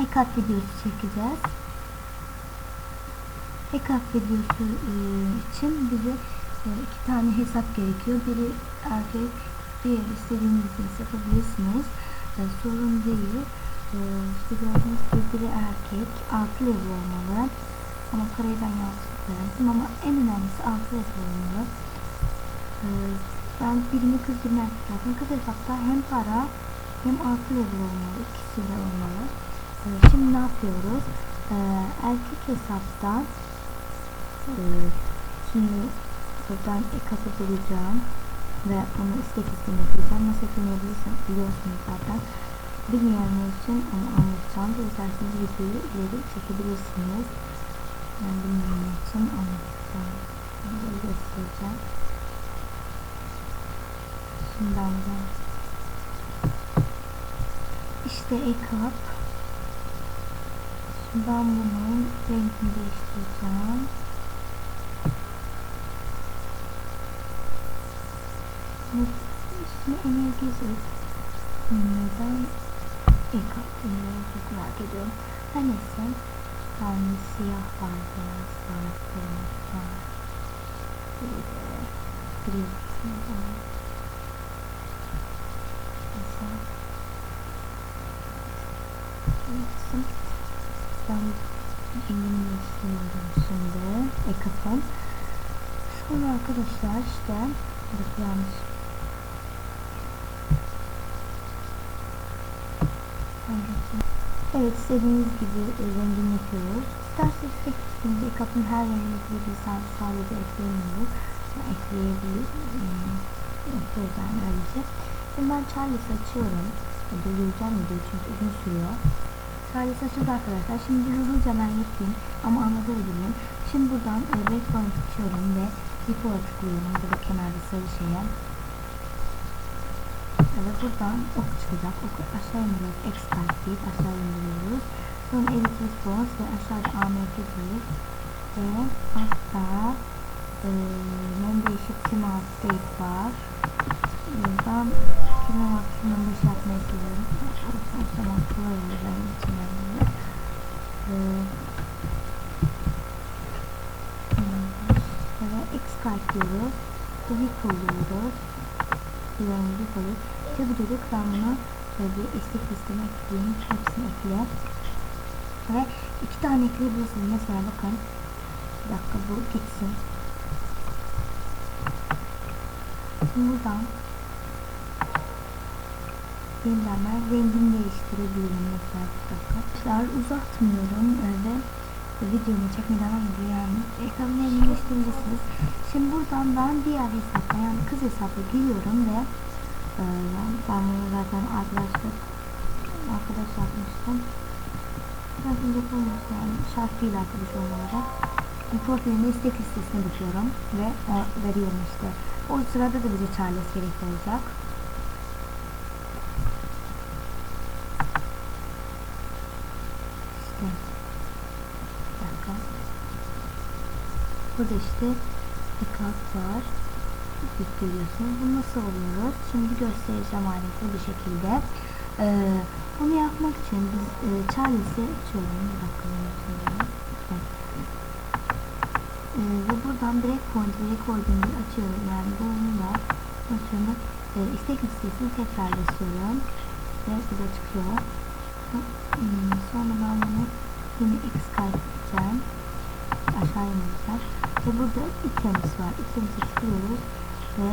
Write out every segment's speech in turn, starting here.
Hack videosu çekeceğiz. Hack videosu e, için bize e, iki tane hesap gerekiyor. Biri erkek, diğeri istediğiniz hesap yapabilirsiniz. E, sorun değil. E, işte gördüğünüz gibi biri erkek, 6 level olmalı. Ama parayı ben verdim ama en önemlisi 6 level olmalı. Ben birini kız birini erkek yaptım. Kız hesapta hem para hem 6 level olmalı. İkisi de olmalı. Şimdi ne yapıyoruz? E, erkek hesaptan e, şimdi buradan ekası bulacağım ve onu istek isteme yapacağım. Nasıl yapılabilirsem biliyorsunuz zaten. Bilmeyenler için onu anlatacağım. İsterseniz videoyu ileri çekebilirsiniz. Ben bilmeyenler için anlatacağım. Bunu göstereceğim. Şimdi ben de işte ekap ben bunun rengini değiştireceğim. Üstüne enerji Neden ekap çok merak ediyorum. Her neyse. Ben siyah var, beyaz var, kırmızı var. Bir de gri var. Mesela. Neyse. Ben rengini değiştiriyorum şimdi. Ekap'ın. Sonra arkadaşlar işte Bak yanlış. Evet istediğiniz gibi rengini yapıyoruz. İsterseniz tek üstünde ekapın her rengini ekleyebilirseniz sadece ekleyemiyoruz. Yani ekleyebilir. Yapıyoruz yani öylece. Şimdi ben Charles'ı açıyorum. Duyuracağım video çünkü uzun sürüyor. Charles açıldı arkadaşlar. Şimdi hızlıca ben yapayım ama anlatabilirim. Şimdi buradan e, background açıyorum ve Depo'a tıklıyorum. Burada kenarda sarı şeye. Ve buradan ok çıkacak. Oku aşağı indiriyoruz. Expert deyip aşağı indiriyoruz. Sonra edit response ve aşağıda AMF deyip ve altta e, membership team out state var. E, maksimum 5 yapmayı seviyorum. O zaman kolay olur benim için. Yani. E, ve expert diyoruz. Delete oluyoruz. Kullanımı delete Tabi dedik ben bunu bir istek listeme ekleyeyim. Hepsini ekle. Ve iki tane ekleyebilirsiniz. Mesela bakın. Bir dakika bu gitsin. Şimdi buradan yeniden ben rengini değiştirebilirim mesela bir dakika. Arkadaşlar uzatmıyorum ve videomu çekmeye devam ediyor yani ekranın değiştirebilirsiniz. Şimdi buradan ben diğer hesapla yani kız hesapla giriyorum ve e, ben bunu zaten arkadaşlar arkadaş yapmıştım. Ben şimdi yapılmış yani şart değil arkadaş olmaları. Profilin istek listesine bakıyorum ve o veriyorum işte. O sırada da bize Charles gerekli olacak. İşte. Bir dakika. Burada işte bir kart var. Görüyorsunuz. Bunu nasıl oluyoruz? Şimdi göstereceğim ayrıntılı bir şekilde. Ee, bunu yapmak için biz e, Charles'i açıyorum. Bir dakika. Ee, ve buradan breakpoint ve recording'i açıyorum. Yani bununla açıyorum. E, istek listesini tekrar basıyorum. Ve bu da çıkıyor. Hmm, sonra ben bunu yine xkite edeceğim. Aşağı indireceğim. Ve burada items var. Items'i tıklıyoruz. Ve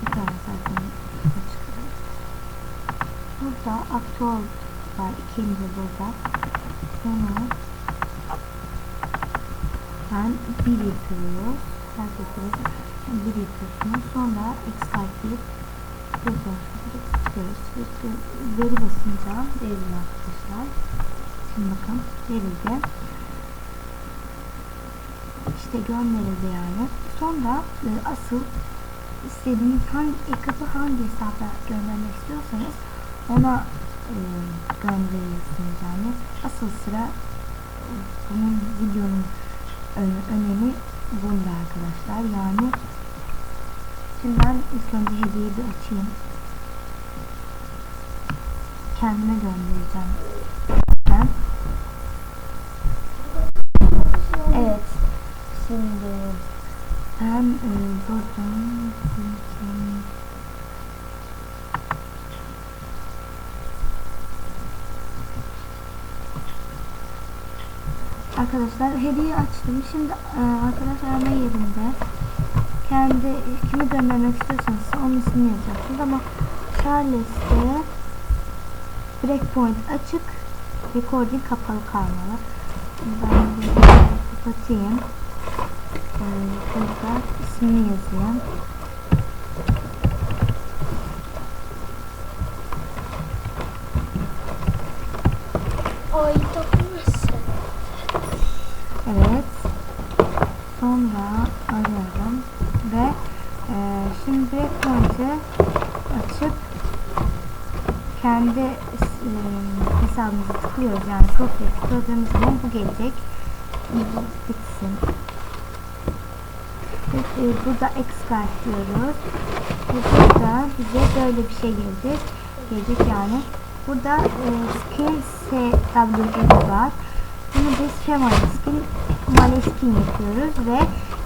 bir tane zaten çıkıyor. Burada aktör var. ikinci burada. Sonra ben bir yapıyoruz. Her seferinde bir yapıyorsunuz. Sonra excite deyip çıkıyoruz. Veri basınca veriliyor arkadaşlar. Şimdi bakın verildi işte gönderildi yani. Sonra e, asıl istediğiniz hangi ekabı hangi hesaba göndermek istiyorsanız ona e, gönderirsiniz yani. Asıl sıra e, bunun videonun e, önemi bunda arkadaşlar. Yani şimdi ben ilk önce hediyeyi bir açayım. Kendime göndereceğim. Ben. Evet hemen e, buradan Arkadaşlar hediye açtım. Şimdi e, arkadaş arama yerinde kendi kimi göndermek istiyorsanız onun ismini yazacaksınız ama Charles'te breakpoint açık recording kapalı kalmalı. Şimdi ben bunu kapatayım. Burada ismini yazayım. Ay dokunmasın. Evet. Sonra arıyorum ve e, şimdi breakpoint'i açıp kendi e, hesabımıza tıklıyoruz yani profile tıkladığımız zaman bu gelecek. Bitsin. E, burada expert diyoruz. Ve burada bize böyle bir şey gelecek. Gelecek yani. Burada e, skin SWS var. Bunu biz Kemal Skin, Maleskin yapıyoruz ve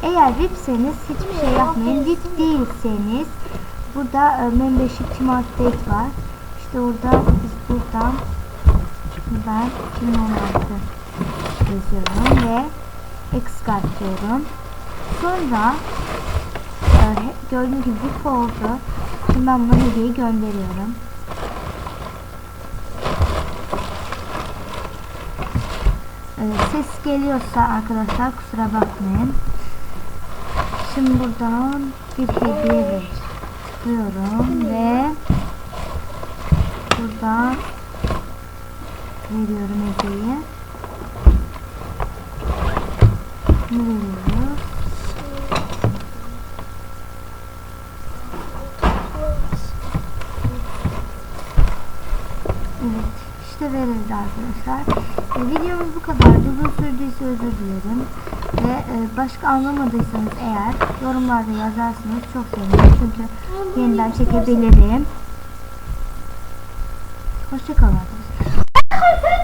eğer VIP'seniz hiçbir şey yapmayın. VIP değilseniz burada e, membership update var. İşte orada biz buradan ben 2016 yazıyorum ve expert diyorum. Sonra he- gördüğünüz gibi VIP oldu. Şimdi ben buna hediyeyi gönderiyorum. Ee, ses geliyorsa arkadaşlar kusura bakmayın. Şimdi buradan bir hediye ver. tıklıyorum ve buradan veriyorum hediyeyi. Bunu veriyoruz. Evet, verildi arkadaşlar. E, videomuz bu kadar. Uzun sürdüyse özür dilerim. Ve e, başka anlamadıysanız eğer yorumlarda yazarsanız çok sevinirim. Çünkü yeniden çekebilirim. Hoşçakalın arkadaşlar.